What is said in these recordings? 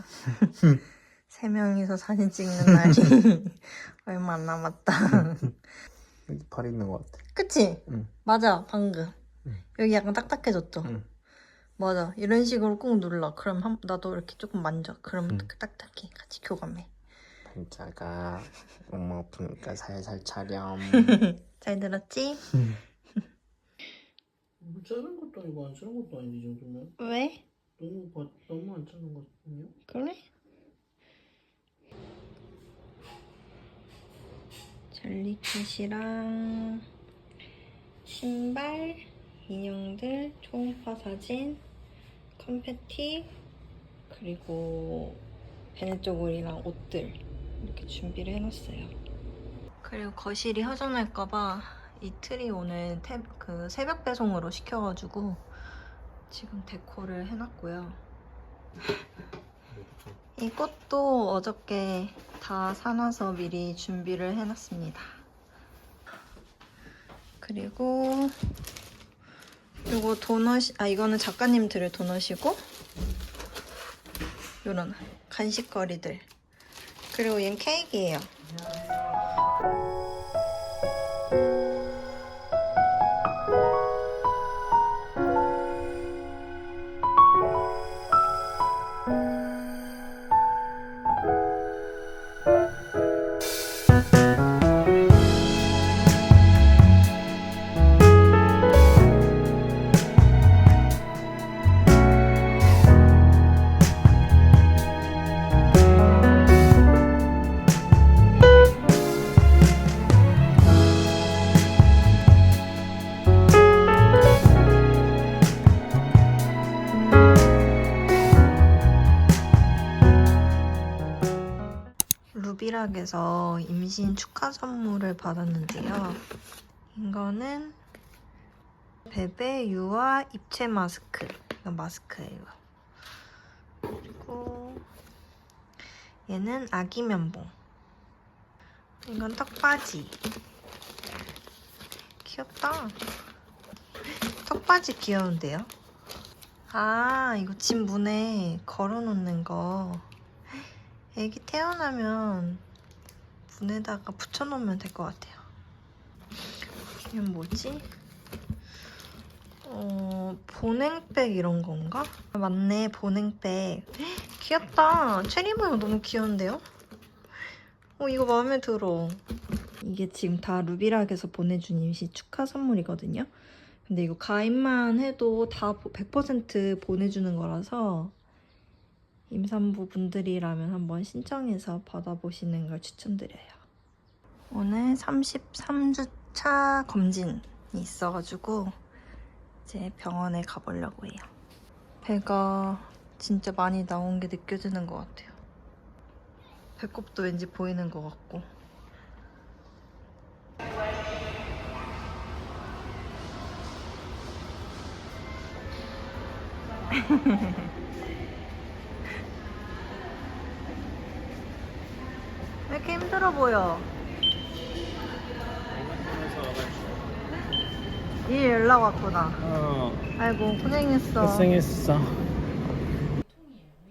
세 명이서 사진 찍는 날이 얼마 안 남았다. 여기 팔 있는 것 같아. 그치? 응. 맞아, 방금. 응. 여기 약간 딱딱해졌죠? 응. 맞아. 이런 식으로 꾹 눌러. 그럼 한, 나도 이렇게 조금 만져. 그럼 응. 딱딱해. 같이 교감해. 반자가 엄마 아프니까 살살 차렴. 잘 들었지? 뭐 자른 것도 아니고 안 자른 것도 아닌데 이 정도면 왜? 너무 바, 너무 안 자른 것 같거든요. 그래? 젤리캣이랑 신발, 인형들, 초음파 사진, 컴패티, 그리고 베네쪼골이랑 옷들 이렇게 준비를 해놨어요. 그리고 거실이 허전할까봐 이틀이 오늘 태, 그 새벽 배송으로 시켜가지고 지금 데코를 해놨고요. 이 꽃도 어저께 다 사놔서 미리 준비를 해놨습니다. 그리고 이거 도넛, 아 이거는 작가님 드릴 도넛이고 요런 간식거리들 그리고 얘는 케이크예요. 루비락에서 임신 축하 선물을 받았는데요. 이거는 베베 유아 입체 마스크. 이거 마스크예요. 그리고 얘는 아기 면봉. 이건 턱바지. 귀엽다. 턱바지 귀여운데요? 아, 이거 집 문에 걸어놓는 거. 애기 태어나면 문에다가 붙여놓으면 될 것 같아요. 이건 뭐지? 어, 보냉백 이런 건가? 아, 맞네, 보냉백. 귀엽다. 체리 모양 너무 귀여운데요? 어, 이거 마음에 들어. 이게 지금 다 루비락에서 보내준 임시 축하 선물이거든요. 근데 이거 가입만 해도 다 100% 보내주는 거라서 임산부 분들이라면 한번 신청해서 받아보시는 걸 추천드려요. 오늘 33주차 검진이 있어가지고 이제 병원에 가보려고 해요. 배가 진짜 많이 나온 게 느껴지는 것 같아요. 배꼽도 왠지 보이는 것 같고. 왜 이렇게 힘들어 보여? 일 연락 왔구나. 어, 아이고 고생했어. 고생했어. 통이에요.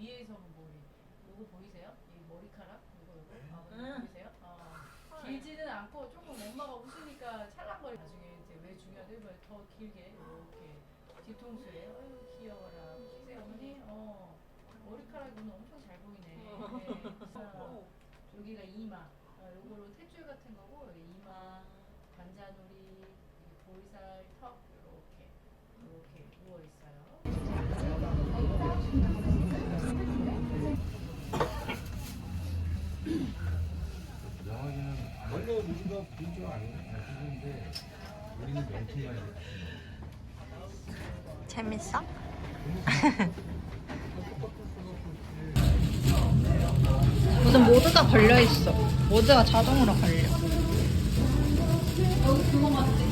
위에서 머리. 요거 보이세요? 이 머리카락? 요거 요거? 아, 보이세요? 어. 길지는 않고 조금 엄마가 웃으니까 찰랑거리. 나중에 이제 왜 중요하대? 더 길게 이렇게 뒤통수에. 아유 귀여워라. 키세 어머니? 어. 머리카락이 오늘 엄청 잘 보이네. 네. 어, 여기가 이마. 어, 요거로 탯줄 같은 거고 여기 이마, 관자놀이, 볼살, 턱 이렇게 이렇게 누워 있어요. 원래 우리가 비교 아니는데 우리는 이렇게. 재밌어? 무슨 모드가 걸려 있어. 모드가 자동으로 걸려. 예쁜지 몰라. 맛있어?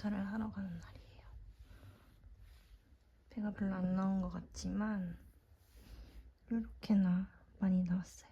검사를 하러 가는 날이에요. 배가 별로 안 나온 것 같지만 이렇게나 많이 나왔어요.